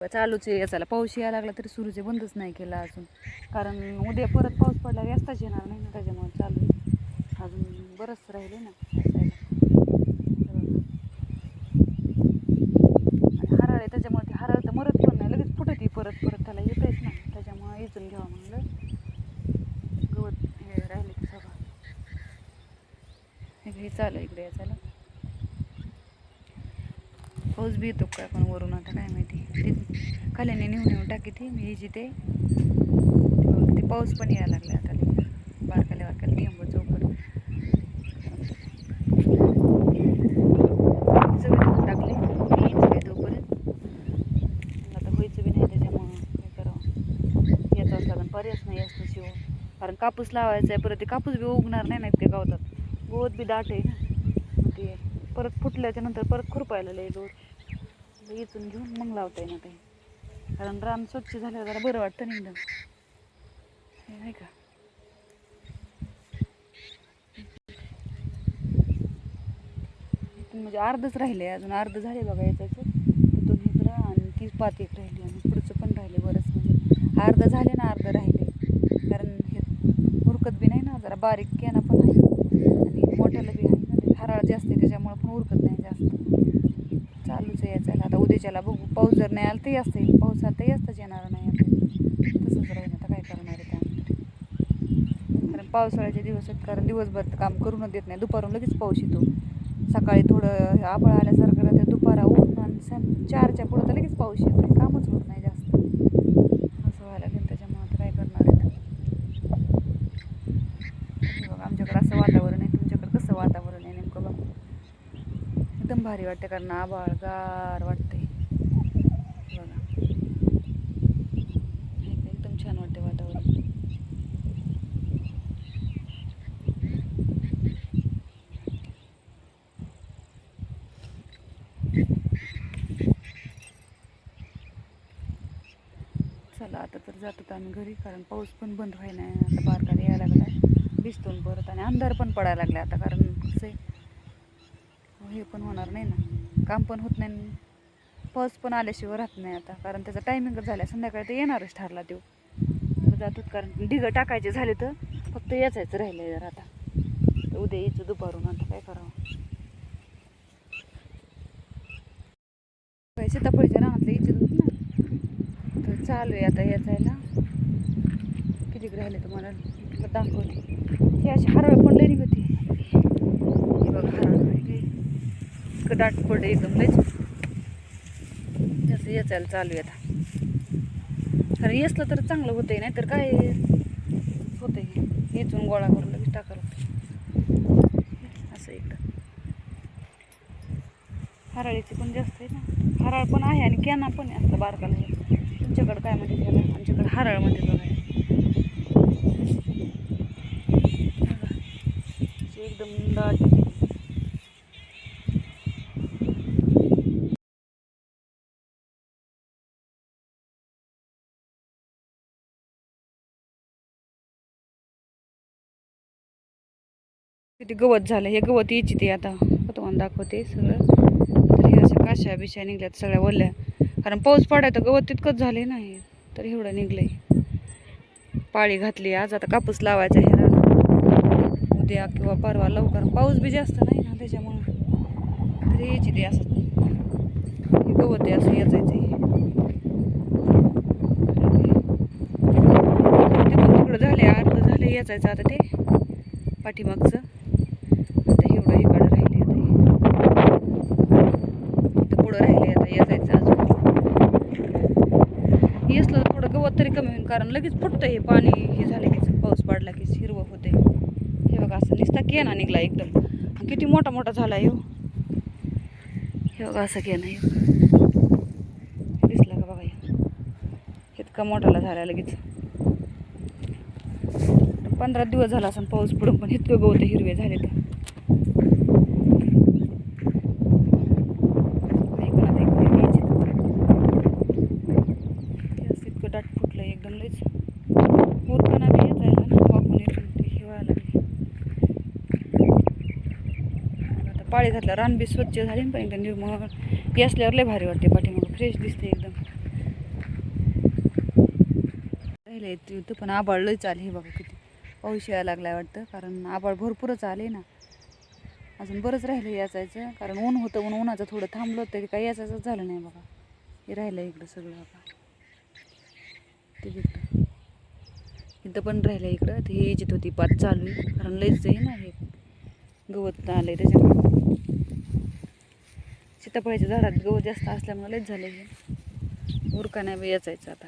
चालूच आहे याचाला पाऊस यायला लागला तरी सुरूचे बंदच नाही केला अजून. कारण उद्या परत पाऊस पडला रस्ताच येणार नाही ना त्याच्यामुळे चालू आहे. अजून बरंच राहिले ना. याचायला. हराळ आहे त्याच्यामुळे ते हराळ तर मरत पण नाही लगेच फुटत परत परत त्याला येतच ना त्याच्यामुळे इचून घ्यावा म्हणलं. गवत हे राहिले सगळं. हे चालू आहे इकडे याचायला. पाऊस बी येतो काय पण वरून आता काय माहिती. ते खाल्याने नेऊन नेऊन टाकी ती मी ह्याची ते ते पाऊस पण यायला लागला आता. लई. बारकाल्या बारकाल्या टेंबू चौकड सगळं टाकले यायचं काय तोपर्यंत? आता व्हायचं बी नाही त्याच्यामुळं काय करावं. याचाच लागेल पर्यायच नाही असतं शिव कारण कापूस लावायचा आहे परत ते कापूस बी उगणार नाही नाही ते गावतात. गवत बी दाट आहे ना. मग ते परत फुटल्याच्या नंतर परत खुरपायला लय गवत इथून घेऊन मग लावता येणार काही कारण रान स्वच्छ झाल्यावर जरा बरं वाटतं ना एकदम. हे नाही का? इथून म्हणजे अर्धच राहिले अजून. अर्ध झाले बघा याच्याचं. तिथून इकडं आणि ती पात एक राहिली आणि पुढचं पण राहिले बरंच. म्हणजे अर्ध झाले ना अर्ध राहिले. कारण हे उरकत बी नाही ना जरा बारीक केना पण आहे. आणि मोठ्याला बी आहे ना हराळ जास्त आहे त्याच्यामुळे पण उरकत नाही जास्त चालूच आहे याचायला आता उद्याच्याला बघू. पाऊस जर नाही आला तरी असतं येईल पाऊस आला तरी असताच येणार नाही आता. तसंच राहील आता काय करणार आहे त्यानंतर कारण पावसाळ्याचे दिवस आहेत. कारण दिवसभर तर काम करूनच देत नाही. दुपारून लगेच पाऊस येतो. सकाळी थोडं आबळ आल्यासारखं राहते. दुपारा ऊन आणि सं चारच्या पुढं तर लगेच पाऊस येतो आहे कामच होत नाही जास्त. असं व्हायला लागेल त्याच्यामुळे आता काय करणार आहे बघा आमच्याकडे असं वातावरण आहे. तुमच्याकडे कसं वातावरण आहे नेमकं बघा. एकदम भारी वाटते कारण आभाळ गार वाटते बघा हे का एकदम छान वाटते वातावरण चला आता तर जातो आम्ही घरी कारण पाऊस पण बंद व्हाय नाही आता बारकाला यायला लागला भिजतून परत आणि अंधार पण पडायला लागला आता कारण कसं आहे हे पण होणार नाही ना. काम पण होत नाही. पाऊस पण आल्याशिवाय राहत नाही आता कारण त्याचा टायमिंगच झाला संध्याकाळी तर येणारच ठरला तो. जातो जातोच कारण ढिगं टाकायचे झाले तर फक्त याचायचं राहिलं जर आता. तर उद्या यायचं दुपारून आता काय करावं. सीताफळीच्या रानातलं यायचं होत ना. चालू आहे आता याचायला. किती राहिले तुम्हाला? दाखवते. हे अशी हरळ पण लई होती इतकं दाट पडलं एकदम लयच. त्याचं याचायला चालू आहे आता. कारण येसलं तर चांगलं होतंय नाही तर काय होतंय येचून गोळा करून लगेच टाकायला असं इकडं हराळीची पण जास्त आहे ना. हराळ पण आहे आणि कॅना पण आहे असं बारकाला तुमच्याकडं काय म्हणते त्याला आमच्याकडं हराळ म्हणते बघा. एकदम दाट. किती गवत झालं? हे गवत यायची ते आता. तुम्हाला दाखवते सगळं. तर हे अशा काशा बिशा निघल्यात सगळ्या वल्या कारण पाऊस पडायचं गवत तितकंच झाले नाही तर एवढं निघलंय. पाळी घातली आज आता कापूस लावायचा हे उद्या किंवा परवा लवकर पाऊस बी जास्त नाही ना त्याच्यामुळं. तर यायची ते असं हे गवत आहे असं याचायचं हे तिथून तिकडं झाले अर्ध झाले याचायचं आता ते पाठीमागचं आता एवढं इकडं राहिले आता हे. इथं पुढं राहिले आता याचायचं अजून येसलं तर थोडं गवत तरी कमी होईल कारण लगेच फुटतं हे पाणी. हे झालं की पाऊस पडला की हिरवं होते हे बघा असं निसता केना निघला एकदम. किती मोठा मोठा झाला येऊ हे बघा असं केना येऊ दिसला का बघा इतका मोठाला झाला लगेच. पंधरा दिवस झाला असं पाऊस पडून पण इतकं गवत हिरवे झाले तर ऐकून आता इकडे यायचे. ते असं इतकं दाट फुटलं एकदम लयच उरकणा बी येत आहे ना वाकून येऊन ते हिवाळा लागले आता पाळी घातल्या रान बी स्वच्छ झाली ना पण एकदम निर्मळ हे असल्यावर लय भारी वाटते पाठीमागं. फ्रेश दिसते एकदम. राहिले तिथं पण आबाळ लयच आले हे बघा किती. पाऊस यायला लागलाय वाटतं कारण आबाळ भरपूरच आले ना. अजून बरंच राहिलं याचायचं कारण ऊन होतं म्हणून उन्हाचं थोडं थांबलं तरी काही याचायचंच झालं नाही बघा. हे राहिलं इकडं सगळं बघा ते तिकडं इथं पण राहिलं इकडं ते हे इजित होती पात चालू आहे. कारण लयच आहे ना हे. गवत आलंय त्याच्यामुळे सीताफळाच्या झाडात गवत जास्त असल्यामुळे लयच झालं हे. उरका नाही बी याचायचं आता.